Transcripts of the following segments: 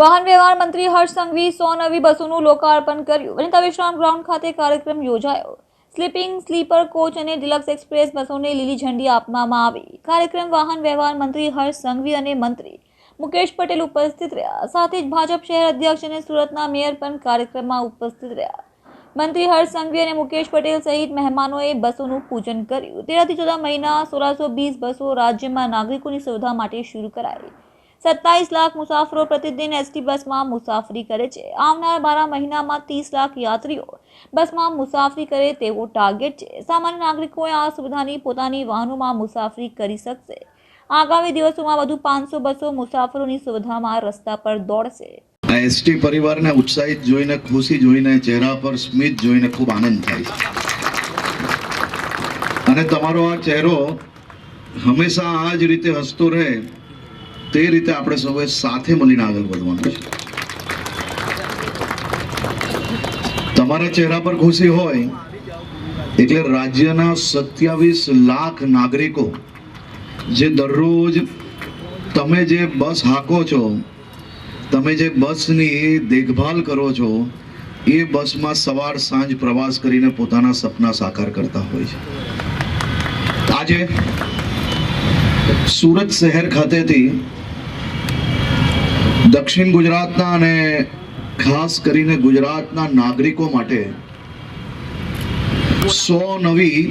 વાહન વ્યવહાર મંત્રી હર્ષ સંઘવી સો નવી બસોનું લોકાર્પણ કર્યું વનિતા વિશ્રામ ગ્રાઉન્ડ ખાતે કાર્યક્રમ યોજાયો. સ્લીપિંગ સ્લીપર કોચ અને ડિલક્સ એક્સપ્રેસ બસોને લીલી ઝંડી આપવામાં આવી. કાર્યક્રમ વાહન વ્યવહાર મંત્રી હર્ષ સંઘવી અને મંત્રી મુકેશ પટેલ ઉપસ્થિત રહ્યા. સાથે જ ભાજપ શહેર અધ્યક્ષ અને સુરતના મેયર પણ કાર્યક્રમમાં ઉપસ્થિત રહ્યા. મંત્રી હર્ષ સંઘવી અને મુકેશ પટેલ સહિત મહેમાનોએ બસોનું પૂજન કર્યું. તેરથી ચૌદ મહિના સોળસો બીસ બસો રાજ્યમાં નાગરિકોની સુવિધા માટે શરૂ કરાઈ. સત્તાવીસ લાખ મુસાફરો પ્રતિદિન એસટી બસમાં મુસાફરી કરે છે. આવનાર બારા મહિનામાં ત્રીસ લાખ યાત્રીઓ બસમાં મુસાફરી કરે તેવો ટાર્ગેટ છે. સામાન્ય નાગરિકોએ આ સુવિધાની પોતાની વાહનોમાં મુસાફરી કરી શકશે. આગામી દિવસોમાં વધુ પાંચસો બસો મુસાફરોની સુવિધામાં રસ્તા પર દોડશે. એસટી પરિવારને ઉત્સાહિત જોઈને, ખુશી જોઈને, ચહેરા પર સ્મિત જોઈને ખૂબ આનંદ થાય છે. અને તમારો આ ચહેરો હંમેશા આ જ રીતે હસતો રહે તે રીતે આપણે સૌએ સાથે મળીને આગળ વધવાનું છે. તમારા ચહેરા પર ખુશી હોય, એટલે રાજ્યના સત્યાવીસ લાખ નાગરિકો જે દરરોજ તમે જે બસ હાકો છો, તમે જે બસની દેખભાલ કરો છો, એ બસમાં સવાર સાંજ પ્રવાસ કરીને પોતાના સપના સાકાર કરતા હોય છે. આજે સુરત શહેર ખાતેથી દક્ષિણ ગુજરાતના અને ખાસ કરીને ગુજરાતના નાગરિકો માટે સો નવી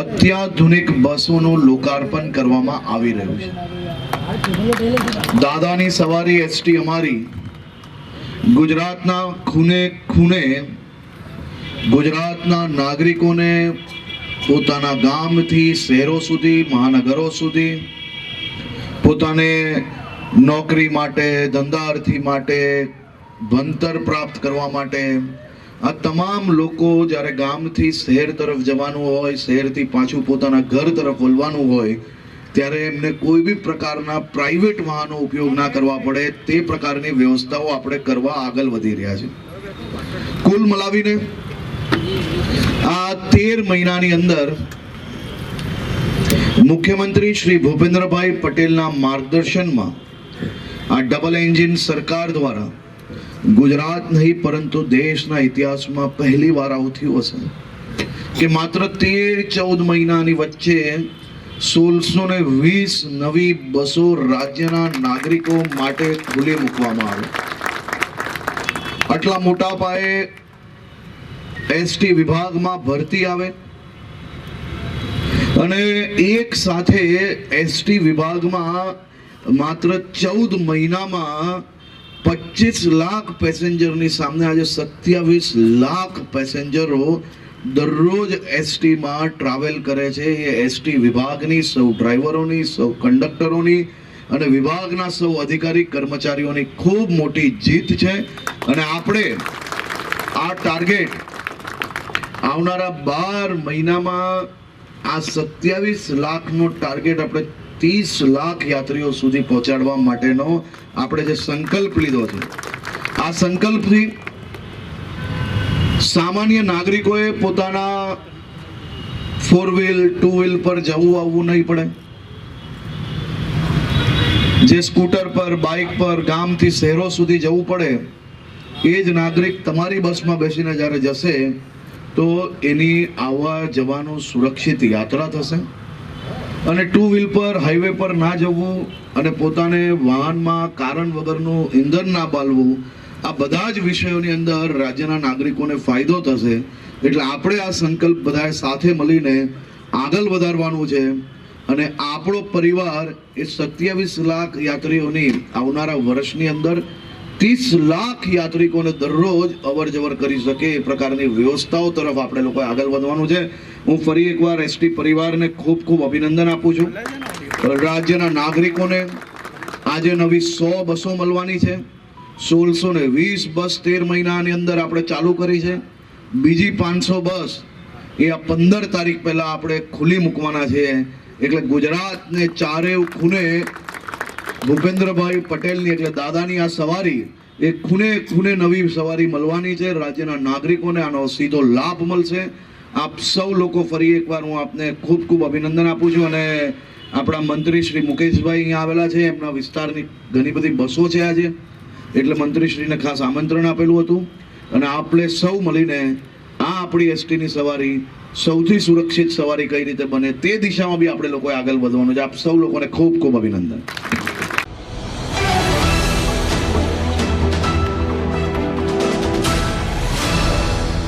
અત્યાધુનિક બસોનું લોકાર્પણ કરવામાં આવી રહ્યું છે. દાદાની સવારી એસટી અમારી ગુજરાતના ખૂણે ખૂણે ગુજરાતના નાગરિકોને પોતાના ગામથી શહેરો સુધી, મહાનગરો સુધી, પોતાને નોકરી માટે, ધંધાર્થી માટે, ભણતર પ્રાપ્ત કરવા માટે. આ તમામ લોકો જ્યારે ગામથી શહેર તરફ જવાનું હોય, શહેરથી પાછું પોતાના ઘર તરફ વળવાનું હોય, ત્યારે એમને કોઈ બી પ્રકારના પ્રાઇવેટ વાહનો ઉપયોગ ના કરવા પડે. તે પ્રકારની વ્યવસ્થાઓ આપણે કરવા આગળ વધી રહ્યા છે કુલ મલાવીને આ તેર મહિનાની અંદર મુખ્યમંત્રી શ્રી ભૂપેન્દ્રભાઈ પટેલના માર્ગદર્શનમાં આ ડબલ એન્જિન સરકાર દ્વારા ગુજરાત નહીં, પરંતુ દેશના ઇતિહાસમાં પહેલી વાર આવું થયું હશે કે માત્ર તેર ચૌદ મહિનાની વચ્ચે સોળસો ને વીસ નવી બસો રાજ્યના નાગરિકો માટે ખુલ્લી મૂકવામાં આવે. આટલા મોટા પાયે એસટી વિભાગમાં ભરતી આવે. અને એક સાથે એસટી વિભાગમાં માત્ર ચૌદ મહિનામાં પચીસ લાખ પેસેન્જરની સામે આજે સત્યાવીસ લાખ પેસેન્જરો દરરોજ એસટીમાં ટ્રાવેલ કરે છે. એ એસટી વિભાગની સૌ ડ્રાઈવરોની, સૌ કંડક્ટરોની અને વિભાગના સૌ અધિકારી કર્મચારીઓની ખૂબ મોટી જીત છે. અને આપણે આ ટાર્ગેટ આવનારા બાર મહિનામાં આ સત્યાવીસ લાખનો ટાર્ગેટ આપણે ત્રીસ લાખ યાત્રીઓ સુધી પહોંચાડવા માટેનો આપણે જે સંકલ્પ લીધો છે, આ સંકલ્પથી સામાન્ય નાગરિકોએ પોતાના ફોર વ્હીલ ટુ વ્હીલ પર જવું આવવું નહીં પડે. જે સ્કૂટર પર, બાઇક પર, ગામથી શહેરો સુધી જવું પડે, એ જ નાગરિક તમારી બસમાં બેસીને જ્યારે જશે, તો એની આવવા જવાનું સુરક્ષિત યાત્રા થશે. અને ટુ વ્હીલ પર હાઈવે પર ના જવું અને પોતાને વાહનમાં કારણ વગરનું ઈંધણ ના બાળવું આ બધા જ વિષયોની અંદર રાજ્યના નાગરિકોને ફાયદો થશે. એટલે આપણે આ સંકલ્પ બધાએ સાથે મળીને આગળ વધારવાનું છે અને આપણો પરિવાર એ સત્યાવીસ લાખ યાત્રીઓની આવનારા વર્ષની અંદર ત્રીસ લાખ યાત્રિકોને દરરોજ અવર જવર કરી શકે એ પ્રકારની વ્યવસ્થાઓ તરફ આપણે લોકોએ આગળ વધવાનું છે. હું ફરી એકવાર એસટી પરિવારને ખૂબ ખૂબ અભિનંદન આપું છું. રાજ્યના નાગરિકોને આજે નવી સો બસો મળવાની છે. સોળસો ને વીસ બસ તેર મહિનાની અંદર આપણે ચાલુ કરી છે. બીજી પાંચસો બસ એ આ પંદર તારીખ પહેલાં આપણે ખુલ્લી મૂકવાના છે. એટલે ગુજરાતને ચારે ખૂણે ભૂપેન્દ્રભાઈ પટેલની એટલે દાદાની આ સવારી એ ખૂને ખૂને નવી સવારી મળવાની છે. રાજ્યના નાગરિકોને આનો સીધો લાભ મળશે. આપ સૌ લોકો ફરી એકવાર હું આપને ખૂબ ખૂબ અભિનંદન આપું છું અને આપણા મંત્રી શ્રી મુકેશભાઈ અહીંયા આવેલા છે. એમના વિસ્તારની ઘણી બધી બસો છે આજે. એટલે મંત્રીશ્રીને ખાસ આમંત્રણ આપેલું હતું. અને આપણે સૌ મળીને આ આપણી એસટીની સવારી સૌથી સુરક્ષિત સવારી કઈ રીતે બને તે દિશામાં બી આપણે લોકોએ આગળ વધવાનું છે. આપ સૌ લોકોને ખૂબ ખૂબ અભિનંદન.